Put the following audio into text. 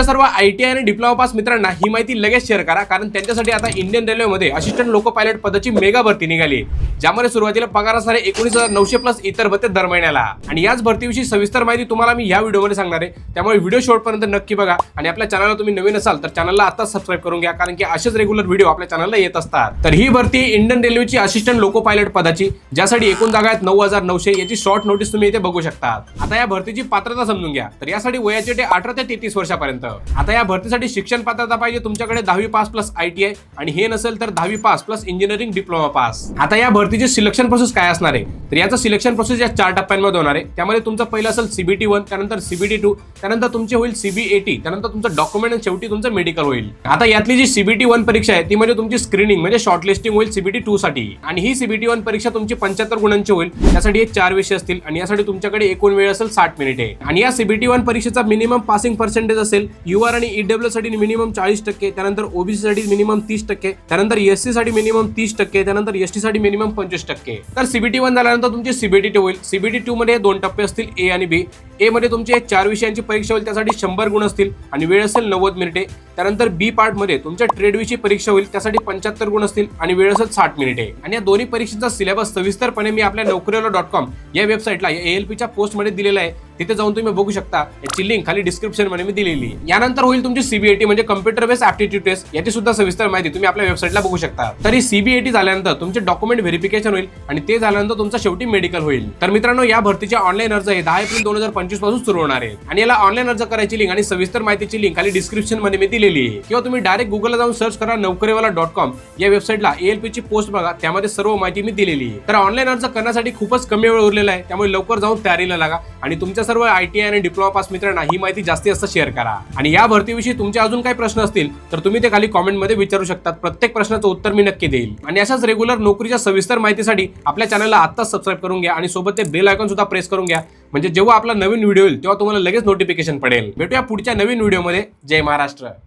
तुमच्या सर्व I T I आणि डिप्लोमा पास मित्रांना ही माहिती लगेच शेअर करा कारण त्यांच्यासाठी आता इंडियन रेल्वेमध्ये असिस्टंट लोको पायलट पदाची मेगा भरती निघाली. ज्यामध्ये सुरुवातीला पगार असणारे एकोणीस हजार नऊशे प्लस इतर भत्ते दर महिन्याला. आणि याच भरतीविषयी सविस्तर माहिती तुम्हाला मी या व्हिडिओमध्ये सांगणार आहे. त्यामुळे व्हिडिओ शेवटपर्यंत नक्की बघा. आणि आपल्या चॅनलला तुम्ही नवीन असाल तर चॅनलला आता सबस्क्राईब करून घ्या कारण की असेच रेग्युलर व्हिडिओ आपल्या चॅनलला येत असतात. तर ही भरती इंडियन रेल्वेची असिस्टंट लोको पायलट पदाची ज्यासाठी एकूण जागा आहेत नऊ हजार नऊशे. याची शॉर्ट नोटीस तुम्ही इथे बघू शकता आता या भरतीची पात्रता समजून घ्या. तर यासाठी वयाचे ते अठरा ते तेहतीस वर्षापर्यंत. आता या भरतीसाठी शिक्षण पात्रता पाहिजे तुमच्याकडे दहावी pass plus I T I आणि हे नसेल तर दहावी pass plus engineering diploma pass. आता या भरतीचे सिलेक्शन प्रोसेस काय असणार आहे? तर याचं सिलेक्शन प्रोसेस या चार टप्प्यांमध्ये होणार आहे. त्यामध्ये तुमचं पहिलं असेल सीबीटी वन त्यानंतर सीबीटी टू त्यानंतर तुमचे होईल सीबी एटी त्यानंतर तुमचं डॉक्युमेंट आणि शेवटी तुमचं मेडिकल होईल. आता यातली जी सीबीटी वन परीक्षा आहे ती म्हणजे तुमची स्क्रीनिंग म्हणजे शॉर्टलिस्टिंग होईल सीबीटी टू साठी. आणि ही सीबीटी वन परीक्षा तुमची पंच्याहत्तर गुणांची होईल. त्यासाठी हे चार विषय असतील आणि यासाठी तुमच्याकडे एकूण वेळ असेल साठ मिनिटे. आणि या सीबीटी वन परीक्षेचा मिनिमम पासिंग पर्सेंटेज असेल यू आर आणि ईडब्ल्यू साठी मिनिमम चाळीस टक्के त्यानंतर ओबीसी साठी मिनिमम तीस टक्के त्यानंतर एससी साठी मिनिमम तीस टक्के त्यानंतर एसटी साठी मिनिमम पंचवीस टक्के. तर सीबीटी वन झाल्यानंतर तुमची सीबीटी टू होईल. सीबीटी टू मध्ये दोन टप्पे असतील ए आणि बी ए मध्ये तुमचे चार विषयांची परीक्षा होईल त्यासाठी शंभर गुण असतील आणि वेळ असेल नव्वद मिनिटे. त्यानंतर बी पार्टमध्ये तुमच्या ट्रेड विषयी परीक्षा होईल त्यासाठी पंच्याहत्तर गुण असतील आणि वेळ असेल साठ मिनिटे. आणि या दोन्ही परीक्षेचा सिलेबस सविस्तरपणे मी आपल्या नोकरीला डॉट कॉम या वेबसाईटला एएलपीच्या पोस्ट पोस्टमध्ये दिलेला आहे. तिथे जाऊन तुम्ही बघू शकता. याची लिंक खाली डिस्क्रिप्शनमध्ये मी दिलेली यानंतर होईल तुमची सीबीएटी म्हणजे कम्प्युटर बेस्ड ऍप्टिट्यूड टेस्ट याची सुद्धा सविस्तर माहिती तुम्ही आपल्या वेबसाईटला बघू शकता. तरी सीबीएटी झाल्यानंतर तुमचे डॉक्युमेंट व्हेरिफिकेशन होईल आणि ते झाल्यानंतर तुमचा शेवटी मेडिकल होईल. तर मित्रांनो या भरतीचे ऑनलाईन अर्ज हे दहा एप्रिल दोन हजार पंचवीसपासून सुरू होणार आहे. आणि याला ऑनलाईन अर्ज करायची लिंक आणि सविस्तर माहितीची लिंक खाली डिस्क्रिप्शनमध्ये मी दिलेली आहे. किंवा तुम्ही डायरेक्ट गुगलला जाऊन सर्च करा नोकरीवाला डॉट कॉम या वेबसाईटला एएलपी ची पोस्ट बघा. त्यामध्ये सर्व माहिती मी दिलेली आहे. तर ऑनलाईन अर्ज करण्यासाठी खूपच कमी वेळ उरलेला आहे. त्यामुळे लवकर जाऊन तयारीला लागा आणि तुमच्या सर्व आयटी आणि डिप्लोमा पास मित्रांना ही माहिती जास्तीत जास्त शेअर करा. आणि या भरतीविषयी तुमचे अजून काही प्रश्न असतील तर तुम्ही ते खाली कॉमेंटमध्ये विचारू शकतात. प्रत्येक प्रश्नाचं उत्तर मी नक्की देईल. आणि अशाच रेग्युलर नोकरीच्या सविस्तर माहितीसाठी आपल्या चॅनलला आत्ताच सबस्क्राईब करून घ्या आणि सोबत ते बेल आयकॉन सुद्धा प्रेस करून घ्या. म्हणजे जेव्हा आपला नवीन व्हिडिओ येईल तेव्हा तुम्हाला लगेच नोटिफिकेशन पडेल. भेटूया पुढच्या नवीन व्हिडिओमध्ये जय महाराष्ट्र.